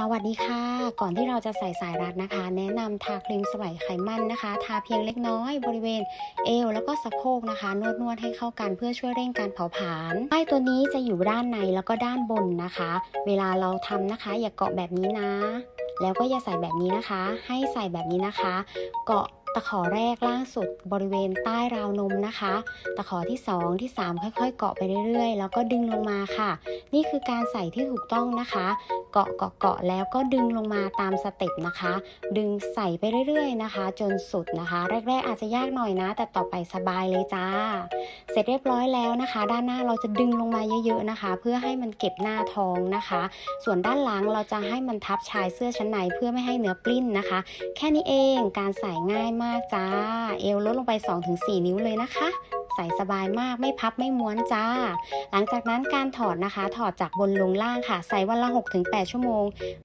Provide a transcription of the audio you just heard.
สวัสดีค่ะ ก่อนที่เราจะใส่สายรัดนะคะ แนะนำทาครีมสลายไขมันนะคะ ทาเพียงเล็กน้อยบริเวณเอวแล้วก็สะโพกนะคะ นวดนวดให้เข้ากันเพื่อช่วยเร่งการเผาผลาญป้ายตัวนี้จะอยู่ด้านในแล้วก็ด้านบนนะคะ เวลาเราทำนะคะ อย่าเกาะแบบนี้นะ แล้วก็อย่าใส่แบบนี้นะคะ ให้ใส่แบบนี้นะคะ เกาะ ตะขอแรกล่างสุดบริเวณใต้ราวนมนะคะ ตะขอที่ 2 ที่ 3 ค่อย ๆ เกาะไปเรื่อยๆ แล้วก็ดึงลงมาค่ะ นี่คือการใส่ที่ถูกต้องนะคะ เกาะเกาะเกาะแล้วก็ดึงลงมาตามสเต็ปนะคะ ดึงใส่ไปเรื่อยๆนะคะ จนสุดนะคะ แรก ๆ อาจจะยากหน่อยนะ แต่ต่อไปสบายเลยจ้า เสร็จเรียบร้อยแล้วนะคะ ด้านหน้าเราจะดึงลงมาเยอะๆนะคะ เพื่อให้มันเก็บหน้าท้องนะคะ ส่วนด้านหลังเราจะให้มันทับชายเสื้อชั้นในเพื่อไม่ให้เนื้อปลิ้นนะคะ แค่นี้เองการใส่ง่ายมากมากจ้า เอวลดลงไป 2-4 นิ้วเลยนะคะ ใส่สบายมากไม่พับไม่ม้วนจ้า หลังจากนั้นการถอดนะคะ ถอดจากบนลงล่างค่ะ ใส่วันละ 6-8 ชั่วโมง